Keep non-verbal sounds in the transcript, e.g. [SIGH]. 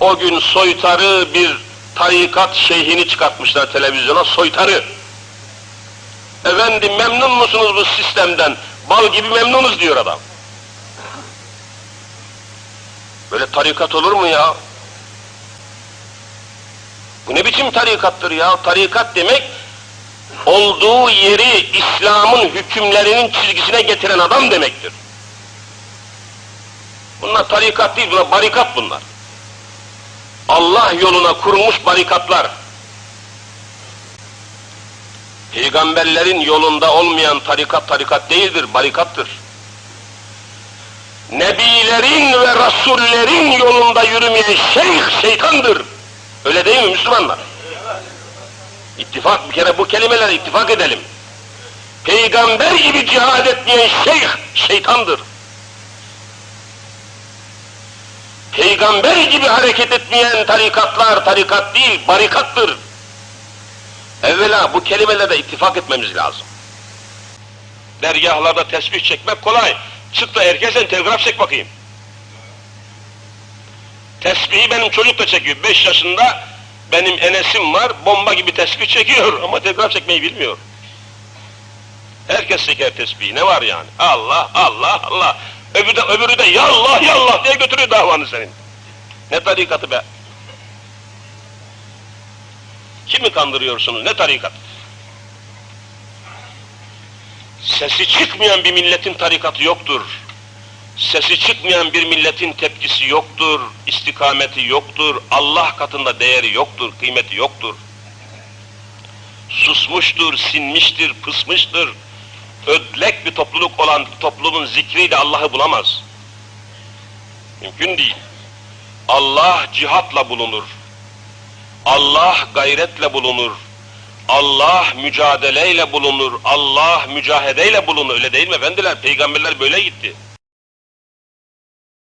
O gün soytarı bir tarikat şeyhini çıkartmışlar televizyona, soytarı. Efendim memnun musunuz bu sistemden? Bal gibi memnunuz diyor adam. Böyle tarikat olur mu ya? Bu ne biçim tarikattır ya? Tarikat demek olduğu yeri İslam'ın hükümlerinin çizgisine getiren adam demektir. Bunlar tarikat değil, bunlar barikat bunlar. Allah yoluna kurulmuş barikatlar. Peygamberlerin yolunda olmayan tarikat tarikat değildir, barikattır. Nebilerin ve rasullerin yolunda yürümeyen şeyh şeytandır. Öyle değil mi Müslümanlar? İttifak bir kere bu kelimelere ittifak edelim. Peygamber gibi cihad etmeyen şeyh şeytandır. Peygamber gibi hareket etmeyen tarikatlar tarikat değil, barikattır. Evvela bu kelimelerde ittifak etmemiz lazım. Dergahlarda tesbih çekmek kolay. Çık da herkesten telgraf çek bakayım. Tesbihi benim çocuk da çekiyor. Beş yaşında benim enesim var, bomba gibi tesbih çekiyor [LAUGHS] ama telgraf çekmeyi bilmiyor. Herkes çeker tesbihi, ne var yani? Allah, Allah, Allah. Öbürü de, öbürü de yallah, yallah diye götürüyor davanı senin. Ne tarikatı be? Kimi kandırıyorsunuz, ne tarikat? Sesi çıkmayan bir milletin tarikatı yoktur. Sesi çıkmayan bir milletin tepkisi yoktur, istikameti yoktur, Allah katında değeri yoktur, kıymeti yoktur. Susmuştur, sinmiştir, pısmıştır. Ödlek bir topluluk olan toplumun zikriyle Allah'ı bulamaz. Mümkün değil. Allah cihatla bulunur. Allah gayretle bulunur. Allah mücadeleyle bulunur. Allah mücahedeyle bulunur. Öyle değil mi efendiler? Peygamberler böyle gitti.